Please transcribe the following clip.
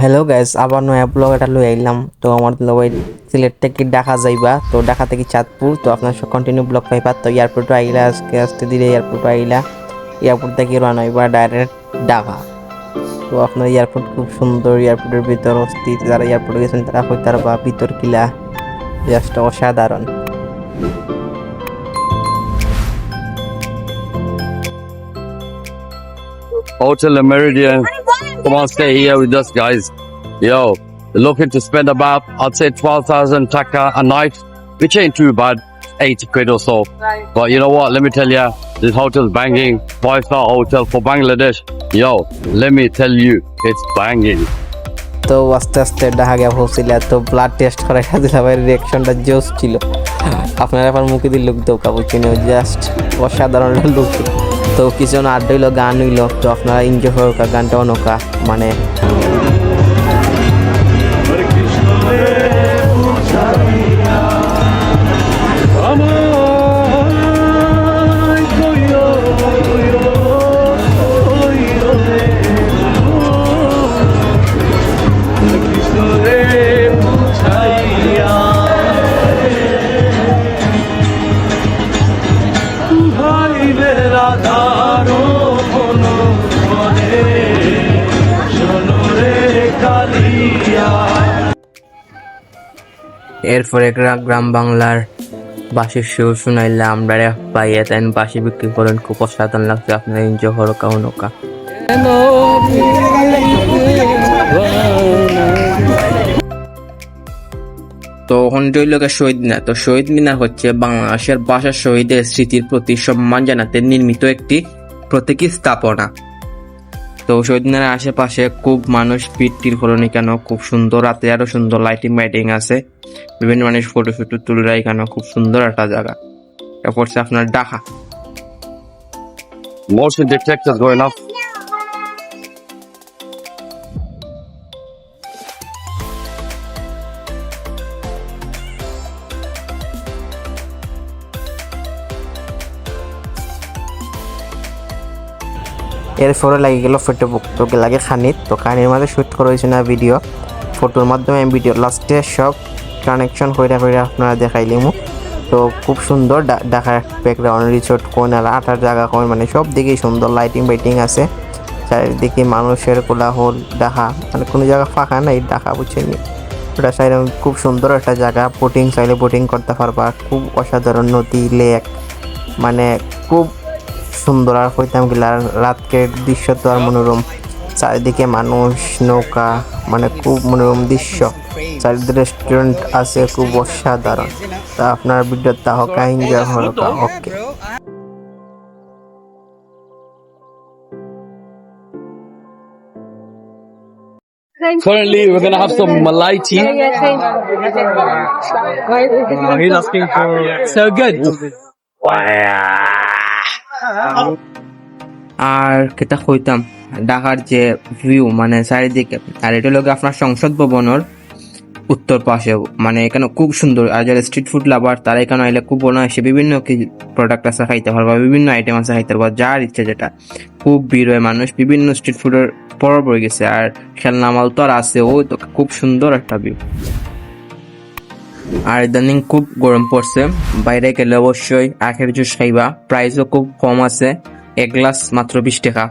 Hello guys আবার নয়া blog এটা লই আইলাম। তো আমার ওই সিলেট থেকে ঢাকা যাইবা। তো ঢাকা থেকে চাঁদপুর। তো আপনার সব কন্টিনিউ ব্লগ পাইবা। তো এয়ারপোর্টে আইলা, আজকে আস্তে ধীরে এয়ারপোর্টে আইলা। এয়ারপোর্ট থেকে রান হইবা ডাইরেক্ট ঢাকা। তো আপনার এয়ারপোর্ট খুব সুন্দর। এয়ারপোর্টের ভিতর অস্থিত যারা এয়ারপোর্টে গেছেন, তারা হইতার বা ভিতর কিলা। জাস্ট অসাধারণ। Hotel Meridian. Come on, stay here with us, guys. Yo, looking to spend about, I'd say 12,000 taka a night, which ain't too bad, 80 quid or so. Right. But you know what? Let me tell you, this hotel's banging. Five star hotel for Bangladesh. Yo, let me tell you, it's banging. তো আস্তে আস্তে ঢাকা গিয়া পৌঁছিল তো blood test করা দিলাম ভাই রিয়াকশনটা জোস ছিল আপনারা আমার মুখে দিয়ে লুক দেও কাপুচিনো জাস্ট অসাধারণ লুক তো কিছু আড্ডা হইল গান হইল তো আপনারা এনজয় হোক গানটা অনকা মানে। এরপরে গ্রা- গ্রাম বাংলার বাসির সুর শুনাইলাম আমরা পাইয়া তাই বাসি বিক্রি করেন। খুব অসাধারণ লাগছে আপনার এনজয় করো কাউ নৌকা তো হন্ডইলকে শহীদ মিনার। তো শহীদ মিনার হচ্ছে বাংলাদেশের ভাষা শহীদের স্মৃতির প্রতি সম্মান জানাতে নির্মিত একটি প্রতীকী স্থাপনা। তো শহীদ মিনারের আশেপাশে খুব মানুষ পিটির কলোনি কেন খুব সুন্দর, রাতে আরও সুন্দর লাইটিং মাইটিং আছে। বিভিন্ন মানুষ ফটো শুটো তুলে এখানে খুব সুন্দর একটা জায়গা। এটা পড়ছে আপনার ডাকা Motion detectors going off. এরপরে লাগে গেল ফটোবুক। তো লাগে খানিত। তো খানির মাঝে শ্যুট করা হয়েছে না ভিডিও ফটোর মাধ্যমে আমি ভিডিও লাস্টে সব কানেকশন কইরা কইরা আপনারা দেখাইলিম তো খুব সুন্দর ঢাকার ব্যাকগ্রাউন্ড রিসোর্ট কোন আর আটার জায়গা কোন মানে সব দিকেই সুন্দর লাইটিং বাইটিং আছে। চারিদিকে মানুষের কোলাহল, ঢাকা মানে কোনো জায়গা ফাঁকা নাই, ঢাকা বুঝছেন ওটা সাইড খুব সুন্দর একটা জায়গা। বোটিং চাইলে বোটিং করতে পারবা। খুব অসাধারণ নদী লেক মানে খুব সুন্দর আর গেলে আর রাতকের দৃশ্য তো আর মনোরম। চারিদিকে মানুষ নৌকা মানে খুব মনোরম দৃশ্য। চারিদিকে রেস্টুরেন্ট আছে খুব অসাধারণ। তা আপনার ভিডিও তা হকা enjoy okay Currently, we're gonna have some Malai tea. Uh, he's asking for so good. আর কেটা কইতাম, ঢাকার যে ভিউ মানে চারিদিকে, আর এটা লোক আপনার সংসদ ভবনের উত্তর পাশে মানে এখানে খুব সুন্দর, আর যারা স্ট্রিট ফুড লাভার তারা এখানে আইলে খুব বড় এসে বিভিন্ন কি প্রোডাক্ট আছে খাইতে পারবা বিভিন্ন আইটেম আছে খাইতে পারবা, যার ইচ্ছে যেটা। খুব ভিড় হয়, মানুষ বিভিন্ন স্ট্রিট ফুডের পর পড়ে গেছে, আর খেলনা মাল তো আর আছে ও তো খুব সুন্দর একটা ভিউ আর ইদানিং খুব গরম পড়ছে। বাইরে গেলে অবশ্যই আখের জুস খাইবা। প্রাইসও খুব কম আছে। এক গ্লাস মাত্র বিশ টাকা।